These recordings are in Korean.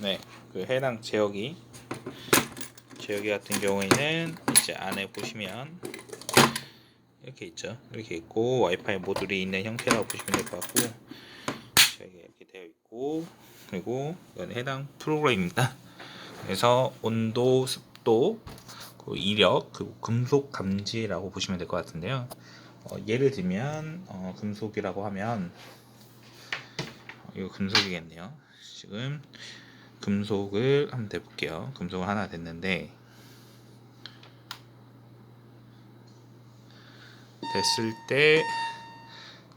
네, 그 해당 제어기 제어기 같은 경우에는 이제 안에 보시면 이렇게 있죠. 이렇게 있고 와이파이 모듈이 있는 형태라고 보시면 될 것 같고 제어기 이렇게 되어 있고 그리고 이건 해당 프로그램입니다. 그래서 온도, 습도, 그 이력, 그리고 금속 감지라고 보시면 될 것 같은데요. 어, 예를 들면 어, 금속이라고 하면 어, 이거 금속이겠네요. 지금 금속을 한번 대볼게요. 금속을 하나 됐는데 됐을 때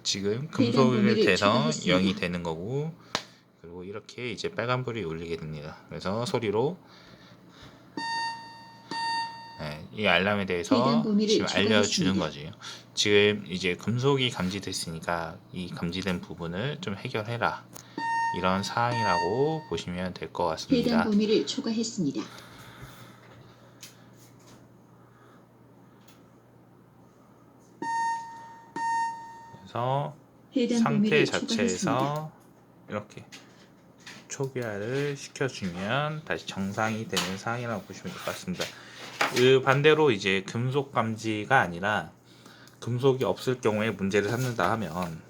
지금 범위를 돼서 추가했습니다. 0이 되는 거고 그리고 이렇게 이제 빨간불이 울리게 됩니다. 그래서 소리로 네, 이 알람에 대해서 지금 알려주는 추가했습니다. 거지. 지금 이제 금속이 감지됐으니까 이 감지된 부분을 좀 해결해라. 이런 사항이라고 보시면 될 것 같습니다. 해당 범위를 초과했습니다. 그래서 상태 범위를 초과했습니다. 자체에서 이렇게 초기화를 시켜주면 다시 정상이 되는 상황이라고 보시면 될 것 같습니다. 그 반대로 이제 금속 감지가 아니라 금속이 없을 경우에 문제를 삼는다 하면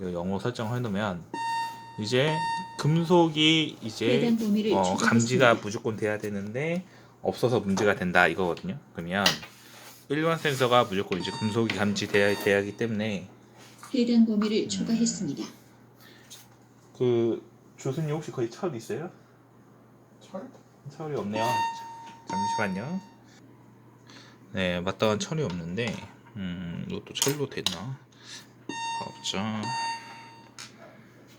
영어 설정을 해놓으면 이제 금속이 이제 어. 감지가 무조건 돼야 되는데 없어서 문제가 된다 이거거든요. 그러면 일반 센서가 무조건 이제 금속이 감지돼야 돼야 하기 때문에 해당 범위를 음. 초과했습니다. 그 교수님 혹시 거기 철 있어요? 철? 철이 없네요. 잠시만요. 네, 마땅한 철이 없는데, 음, 이것도 철로 됐나? 없죠.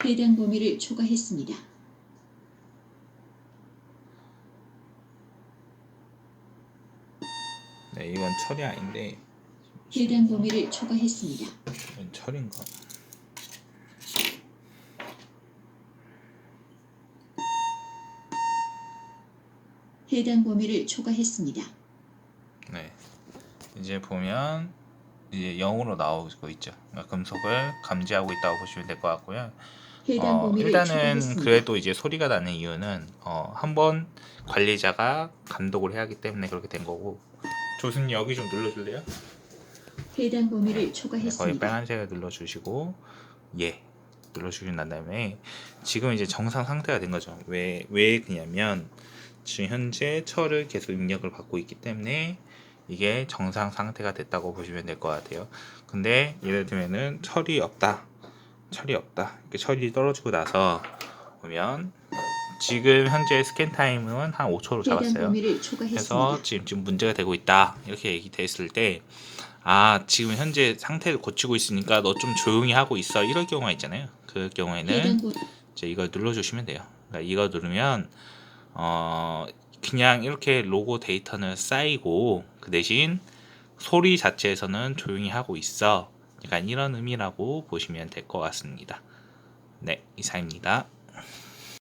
해당 범위를 초과했습니다. 네, 이건 철이 아닌데, 해당 범위를 초과했습니다. 이건 철인가? 해당 범위를 초과했습니다. 네. 이제 보면 이제 0으로 나오고 있죠. 그러니까 금속을 감지하고 있다고 보시면 될 것 같고요. 어, 일단은. 그래도 이제 소리가 나는 이유는 어, 한번 관리자가 감독을 해야 하기 때문에 그렇게 된 거고. 조수님 여기 좀 눌러줄래요? 해당 범위를 네, 초과했습니다. 빨간색을 눌러주시고 예 눌러주신 난 다음에 지금 이제 정상 상태가 된 거죠. 왜 왜 그냐면 지금 현재 철을 계속 입력을 받고 있기 때문에 이게 정상 상태가 됐다고 보시면 될 것 같아요. 근데 예를 들면은 철이 없다, 철이 없다. 이렇게 철이 떨어지고 나서 보면 지금 현재 스캔 타임은 한 5초로 해당 잡았어요. 초과했습니다. 지금 지금 문제가 되고 있다. 이렇게 얘기됐을 때 아 지금 현재 상태를 고치고 있으니까 너 좀 조용히 하고 있어. 이럴 경우가 있잖아요. 그 경우에는 범 이제 이걸 눌러 주시면 돼요. 그러니까 이거 누르면 어 그냥 이렇게 로고 데이터는 쌓이고 그 대신 소리 자체에서는 조용히 하고 있어 약간 이런 의미라고 보시면 될 것 같습니다. 네 이상입니다